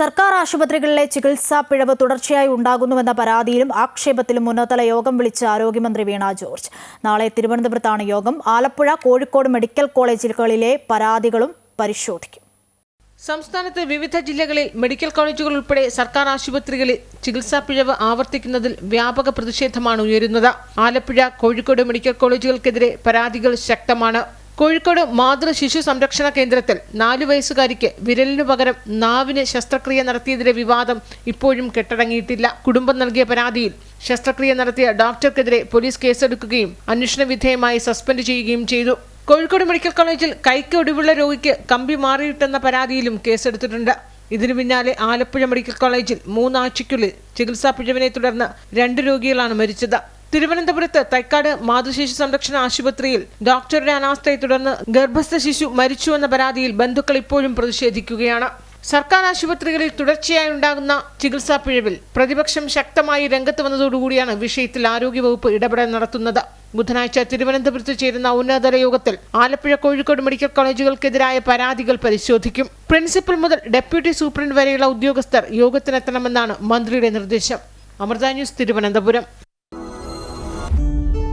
സർക്കാർ ആശുപത്രികളിലെ ചികിത്സാ പിഴവ് തുടർച്ചയായി ഉണ്ടാകുന്നുവെന്ന പരാതിയിലും ആക്ഷേപത്തിലും ഉന്നതതല യോഗം വിളിച്ച് ആരോഗ്യമന്ത്രി വീണ ജോർജ്. നാളെ തിരുവനന്തപുരത്താണ് യോഗം. ആലപ്പുഴ കോഴിക്കോട് മെഡിക്കൽ കോളേജുകളിലെ പരാതികളും പരിശോധിക്കും. സംസ്ഥാനത്ത് വിവിധ ജില്ലകളിൽ മെഡിക്കൽ കോളേജുകൾ ഉൾപ്പെടെ സർക്കാർ ആശുപത്രികളിൽ ചികിത്സാ പിഴവ് ആവർത്തിക്കുന്നതിൽ വ്യാപക പ്രതിഷേധമാണ് ഉയരുന്നത്. ആലപ്പുഴ കോഴിക്കോട് മെഡിക്കൽ കോളേജുകൾക്കെതിരെ പരാതികൾ ശക്തമാണ്. കോഴിക്കോട് മാതൃ ശിശു സംരക്ഷണ കേന്ദ്രത്തിൽ നാലു വയസ്സുകാരിക്ക് വിരലിനു പകരം നാവിന് ശസ്ത്രക്രിയ നടത്തിയതിലെ വിവാദം ഇപ്പോഴും കെട്ടടങ്ങിയിട്ടില്ല. കുടുംബം നൽകിയ പരാതിയിൽ ശസ്ത്രക്രിയ നടത്തിയ ഡോക്ടർക്കെതിരെ പോലീസ് കേസെടുക്കുകയും അന്വേഷണ വിധേയമായി സസ്പെൻഡ് ചെയ്യുകയും ചെയ്തു. കോഴിക്കോട് മെഡിക്കൽ കോളേജിൽ കൈക്ക് ഒടിവുള്ള രോഗിക്ക് കമ്പി മാറിയിട്ടെന്ന പരാതിയിലും കേസെടുത്തിട്ടുണ്ട്. ഇതിനു പിന്നാലെ ആലപ്പുഴ മെഡിക്കൽ കോളേജിൽ മൂന്നാഴ്ചയ്ക്കുള്ളിൽ ചികിത്സാ പിഴവിനെ തുടർന്ന് രണ്ട് രോഗികളാണ് മരിച്ചത്. തിരുവനന്തപുരത്ത് തൈക്കാട് മാതൃശിശു സംരക്ഷണ ആശുപത്രിയിൽ ഡോക്ടറുടെ അനാസ്ഥയെ തുടർന്ന് ഗർഭസ്ഥ ശിശു മരിച്ചുവെന്ന പരാതിയിൽ ബന്ധുക്കൾ ഇപ്പോഴും പ്രതിഷേധിക്കുകയാണ്. സർക്കാർ ആശുപത്രികളിൽ തുടർച്ചയായി ഉണ്ടാകുന്ന ചികിത്സാ പിഴവിൽ പ്രതിപക്ഷം ശക്തമായി രംഗത്ത് വന്നതോടുകൂടിയാണ് വിഷയത്തിൽ ആരോഗ്യവകുപ്പ് ഇടപെടൽ നടത്തുന്നത്. ബുധനാഴ്ച തിരുവനന്തപുരത്ത് ചേരുന്ന ഉന്നതതല യോഗത്തിൽ ആലപ്പുഴ കോഴിക്കോട് മെഡിക്കൽ കോളേജുകൾക്കെതിരായ പരാതികൾ പരിശോധിക്കും. പ്രിൻസിപ്പൽ മുതൽ ഡെപ്യൂട്ടി സൂപ്രണ്ട് വരെയുള്ള ഉദ്യോഗസ്ഥർ യോഗത്തിനെത്തണമെന്നാണ് മന്ത്രിയുടെ നിർദ്ദേശം. അമൃത ന്യൂസ് തിരുവനന്തപുരം. Música